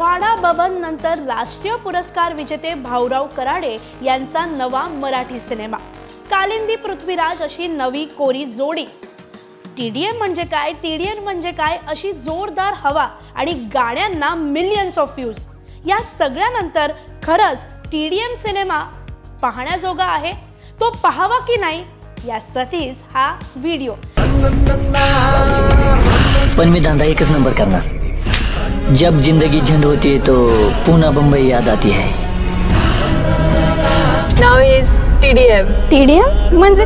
ख्वाडा बबन नंतर राष्ट्रीय पुरस्कार विजेते भाऊराव कराडे यांचा नवा मराठी सिनेमा. कालिंदी पृथ्वीराज अशी नवी कोरी जोडी. टीडीएम म्हणजे काय? टीडीएम म्हणजे काय? अशी जोरदार हवा आणि गाण्यांना मिलियन्स ऑफ व्ह्यूज या सगळ्यानंतर खरंच टीडीएम सिनेमा पाहण्याजोगा आहे. तो पाहावा की नाही? यासाठीच हा व्हिडिओ. पण मी धंदा एकच नंबर करणार. जब जिंदगी झंड होती है तो पूना बम्बई याद आती है। नाव is T D M T D M म्हणजे?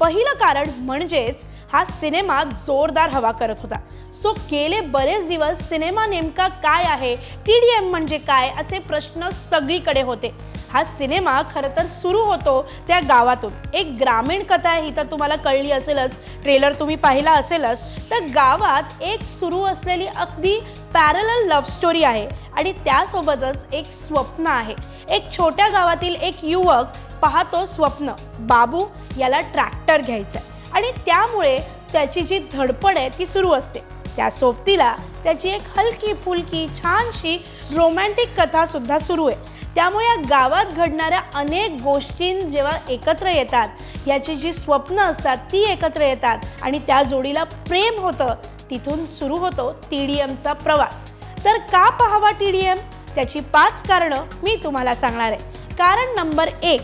पहिलं कारण म्हणजेच हा सिनेमा जोरदार हवा करत होता. सो गेले बरेच दिवस सिनेमा नेमका काय आहे? टी डी एम म्हणजे काय? असे प्रश्न सगळीकडे होते. हा सिनेमा खरं तर सुरू होतो त्या गावातून. एक ग्रामीण कथा आहे ही तर तुम्हाला कळली असेलच ट्रेलर तुम्ही पाहिला असेलच. तर गावात एक सुरू असलेली अगदी पॅरल लव्ह स्टोरी आहे आणि त्यासोबतच एक स्वप्न आहे. एक छोट्या गावातील एक युवक पाहतो स्वप्न बाबू याला ट्रॅक्टर घ्यायचा आहे आणि त्यामुळे त्याची जी धडपड आहे ती सुरू असते. त्या सोबतीला त्याची एक हलकी फुलकी छानशी रोमॅन्टिक कथासुद्धा सुरू आहे. त्यामुळे या गावात घडणाऱ्या अनेक गोष्टी जेव्हा एकत्र येतात याची जी स्वप्न असतात ती एकत्र येतात आणि त्या जोडीला प्रेम होतं तिथून सुरू होतो टी डी एमचा प्रवास. तर का पाहावा टी डी एम? त्याची पाच कारणं मी तुम्हाला सांगणार आहे. कारण नंबर एक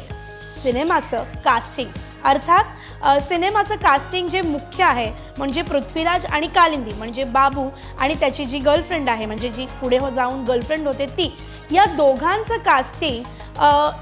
सिनेमाचं कास्टिंग अर्थात सिनेमाचं कास्टिंग जे मुख्य आहे म्हणजे पृथ्वीराज आणि कालिंदी म्हणजे बाबू आणि त्याची जी गर्लफ्रेंड आहे म्हणजे जी पुढे हो जाऊन गर्लफ्रेंड होते ती या दोघांचं कास्टिंग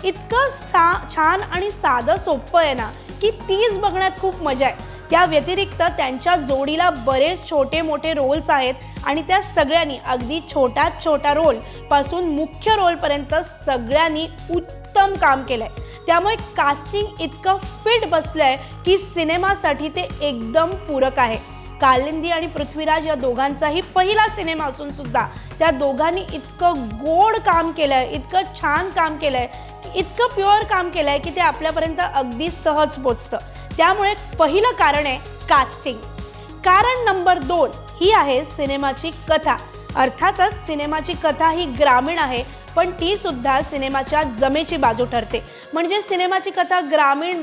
इतकं सा छान आणि साधं सोपं आहे ना की तीच बघण्यात खूप मजा आहे. त्या व्यतिरिक्त त्यांच्या जोडीला बरेच छोटे मोठे रोल्स आहेत आणि त्या सगळ्यांनी अगदी छोटात छोटा रोलपासून मुख्य रोलपर्यंत सगळ्यांनी उत्तम काम केलं आहे त्यामुळे कास्टिंग इतकं फिट बसलंय की सिनेमासाठी ते एकदम पूरक आहे. कालिंदी आणि पृथ्वीराज या दोघांचाही पहिला सिनेमा असून सुद्धा त्या दोघांनी इतकं गोड काम केलंय इतकं छान काम केलंय इतकं प्युअर काम केलंय की ते आपल्यापर्यंत अगदी सहज पोचतं. त्यामुळे पहिलं कारण आहे कास्टिंग कारण नंबर दोन ही आहे सिनेमाची कथा. अर्थातच सिनेमाची कथा ही ग्रामीण आहे. पण ती सुद्धा सिनेमाच्या जमेची बाजू ठरते. म्हणजे सिनेमाची कथा ग्रामीण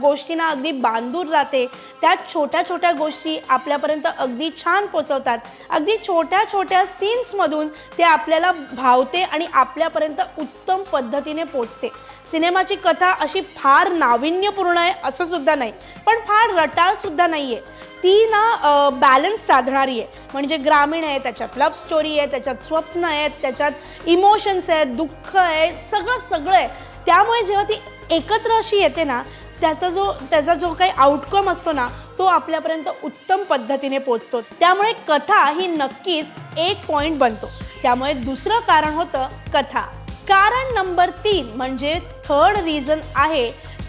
गोष्टींना अगदी बांधून राहते. त्यात छोट्या छोट्या गोष्टी आपल्यापर्यंत अगदी छान पोचवतात. अगदी छोट्या छोट्या सीन्समधून ते आपल्याला भावते आणि आपल्यापर्यंत उत्तम पद्धतीने पोचते. सिनेमाची कथा अशी फार नाविन्यपूर्ण आहे असं सुद्धा नाही. पण फार रटाळसुद्धा नाही आहे ती ना बॅलन्स साधणारी आहे. म्हणजे ग्रामीण आहे त्याच्यात लव्ह स्टोरी आहे त्याच्यात स्वप्न आहेत त्याच्यात इमोशन्स आहेत दुःख आहे सगळं सगळं आहे. त्यामुळे जेव्हा ती एकत्र अशी येते ना त्याचा जो त्याचा जो काही आउटकम असतो ना तो आपल्यापर्यंत उत्तम पद्धतीने पोचतो त्यामुळे कथा ही नक्कीच एक पॉईंट बनतो. त्यामुळे दुसरं कारण होतं कथा. कारण नंबर तीन म्हणजे थर्ड रिझन आहे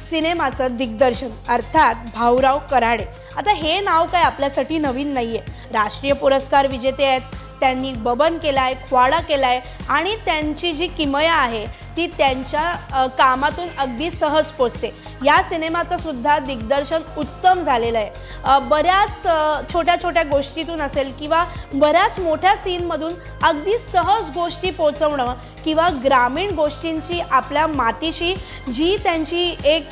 सिनेमाचं दिग्दर्शन अर्थात भाऊराव कराडे. आता हे नाव काय आपल्यासाठी नवीन नाही आहे राष्ट्रीय पुरस्कार विजेते आहेत. त्यांनी बबन केला आहे ख्वाडा केला आहे आणि त्यांची जी किमया आहे ती त्यांच्या कामातून अगदी सहज पोचते. या सिनेमाचं सुद्धा दिग्दर्शन उत्तम झालेलं आहे. बऱ्याच छोट्या छोट्या गोष्टीतून असेल किंवा बऱ्याच मोठ्या सीनमधून अगदी सहज गोष्टी पोचवणं किंवा ग्रामीण गोष्टींची आपल्या मातीशी जी त्यांची एक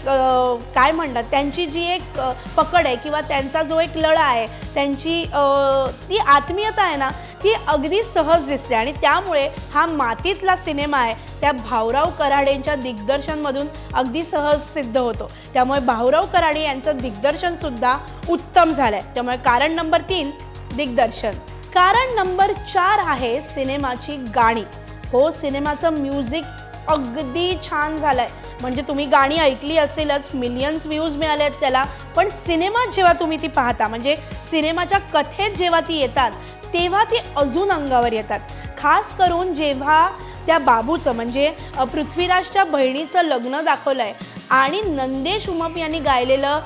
काय म्हणतात त्यांची जी एक पकड आहे किंवा त्यांचा जो एक लढा आहे त्यांची ती आत्मीयता आहे ना ती अगदी सहज दिसते. आणि त्यामुळे हा मातीतला सिनेमा आहे त्या भाऊराव कराडेंच्या दिग्दर्शनमधून अगदी सहज सिद्ध होतो. त्यामुळे भाऊराव कराडे यांचं दिग्दर्शनसुद्धा उत्तम झालं आहे त्यामुळे कारण नंबर तीन दिग्दर्शन. कारण नंबर चार आहे सिनेमाची गाणी. हो सिनेमाचं म्युझिक अगदी छान झालंय. म्हणजे तुम्ही गाणी ऐकली असेलच मिलियन्स व्ह्यूज मिळाले आहेत त्याला पण सिनेमात जेव्हा तुम्ही ती पाहता म्हणजे सिनेमाच्या कथेत जेव्हा ती येतात तेव्हा ती अजून अंगावर येतात. खास करून जेव्हा त्या बाबूचं म्हणजे पृथ्वीराजच्या बहिणीचं लग्न दाखवलं आहे आणि नंदेश उमप यांनी गायलेलं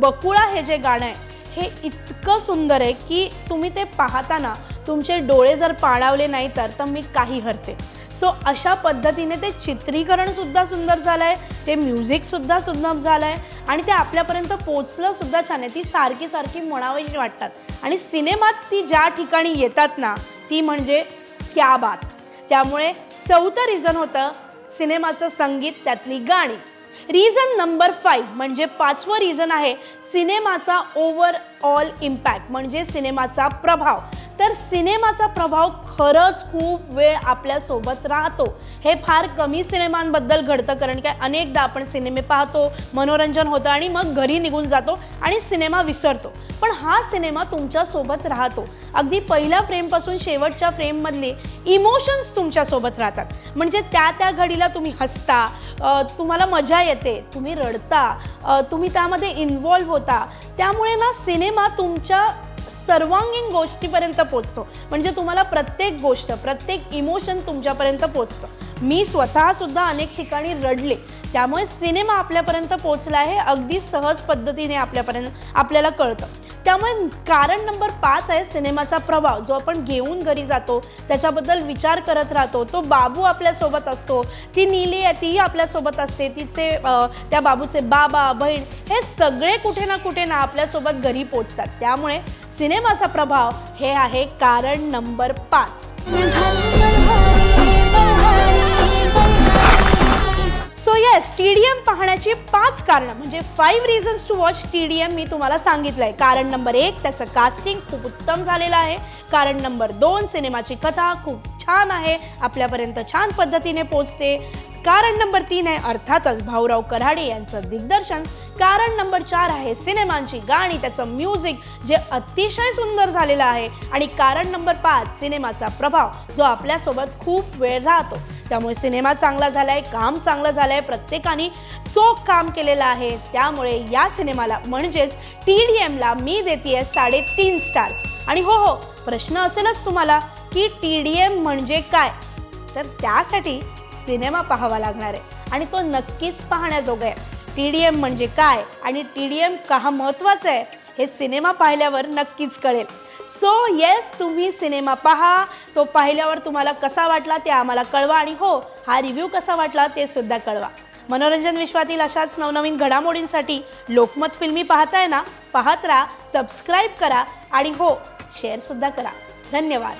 बकुळा हे जे गाणं आहे हे इतकं सुंदर आहे की तुम्ही ते पाहताना तुमचे डोळे जर पाणावले नाही तर तर मी काही हरते. सो अशा पद्धतीने ते चित्रीकरणसुद्धा सुंदर झालं आहे ते म्युझिकसुद्धा सुंदर झालं आहे आणि ते आपल्यापर्यंत पोचलंसुद्धा छान आहे. ती सारखी सारखी म्हणावीशी वाटतात. आणि सिनेमात ती ज्या ठिकाणी येतात ना ती म्हणजे क्या बात. त्यामुळे चौथं रिझन होतं सिनेमाचं संगीत त्यातली गाणी. रिझन नंबर फाईव्ह म्हणजे पाचवं रिझन आहे सिनेमाचा ओव्हरऑल इम्पॅक्ट म्हणजे सिनेमाचा प्रभाव. तर सिनेमाचा प्रभाव खरंच खूप वेळ आपल्यासोबत राहतो. हे फार कमी सिनेमांबद्दल घडतं कारण काय अनेकदा आपण सिनेमे पाहतो मनोरंजन होतं आणि मग घरी निघून जातो आणि सिनेमा विसरतो. पण हा सिनेमा तुमच्यासोबत राहतो. अगदी पहिल्या फ्रेमपासून शेवटच्या फ्रेममधले इमोशन्स तुमच्यासोबत राहतात. म्हणजे त्या त्या घडीला तुम्ही हसता तुम्हाला मजा येते तुम्ही रडता तुम्ही त्यामध्ये इन्वॉल्व्ह होता. त्यामुळे ना सिनेमा तुमच्या सर्वांगीण गोष्टीपर्यंत पोचतो. म्हणजे तुम्हाला प्रत्येक गोष्ट प्रत्येक इमोशन तुमच्यापर्यंत पोचतं. मी स्वतः सुद्धा अनेक ठिकाणी रडले. त्यामुळे सिनेमा आपल्यापर्यंत पोचला आहे अगदी सहज पद्धतीने आपल्यापर्यंत आपल्याला कळतं. त्यामुळे कारण नंबर पाच आहे सिनेमाचा प्रभाव. जो आपण घेऊन घरी जातो त्याच्याबद्दल विचार करत राहतो. तो बाबू आपल्यासोबत असतो. ती नीली आहे तीही आपल्यासोबत असते. तिचे त्या बाबूचे बाबा बहीण हे सगळे कुठे ना कुठे ना आपल्यासोबत घरी पोचतात. त्यामुळे सिनेमाचा प्रभाव हे आहे कारण नंबर पाच. So yes T D M पाहण्याची पाच कारणं म्हणजे five reasons to watch T D M मी तुम्हाला सांगितलं आहे कारण नंबर एक त्याचं कास्टिंग खूप उत्तम झालेलं आहे. कारण नंबर दोन सिनेमाची कथा खूप छान आहे. आपल्यापर्यंत छान पद्धतीने पोचते कारण नंबर तीन आहे अर्थातच भाऊराव कराडे यांचं दिग्दर्शन. कारण नंबर चार आहे सिनेमांची गाणी त्याचं म्युझिक जे अतिशय सुंदर झालेलं आहे. आणि कारण नंबर पाच सिनेमाचा प्रभाव जो आपल्यासोबत खूप वेळ राहतो. त्यामुळे सिनेमा चांगला झाला आहे काम चांगलं झालं आहे प्रत्येकाने चोख काम केलेलं आहे. त्यामुळे या सिनेमाला म्हणजेच टी डी एमला मी देते साडेतीन स्टार्स आणि हो हो प्रश्न असेलच तुम्हाला की टी डी एम म्हणजे काय? तर त्यासाठी सिनेमा पाहावा लागणार आहे. आणि तो नक्कीच पाहण्याजोगा आहे. टी डी एम म्हणजे काय आणि टी डी एम का महत्त्वाचं आहे हे सिनेमा पाहिल्यावर नक्कीच कळेल. सो येस तुम्ही सिनेमा पहा. तो पाहिल्यावर तुम्हाला कसा वाटला ते आम्हाला कळवा आणि हो हा रिव्ह्यू कसा वाटला ते सुद्धा कळवा. मनोरंजन विश्वातील अशाच नवनवीन घडामोडींसाठी लोकमत फिल्मी पाहताय ना? पाहत राहा सबस्क्राईब करा आणि हो शेअरसुद्धा करा. धन्यवाद.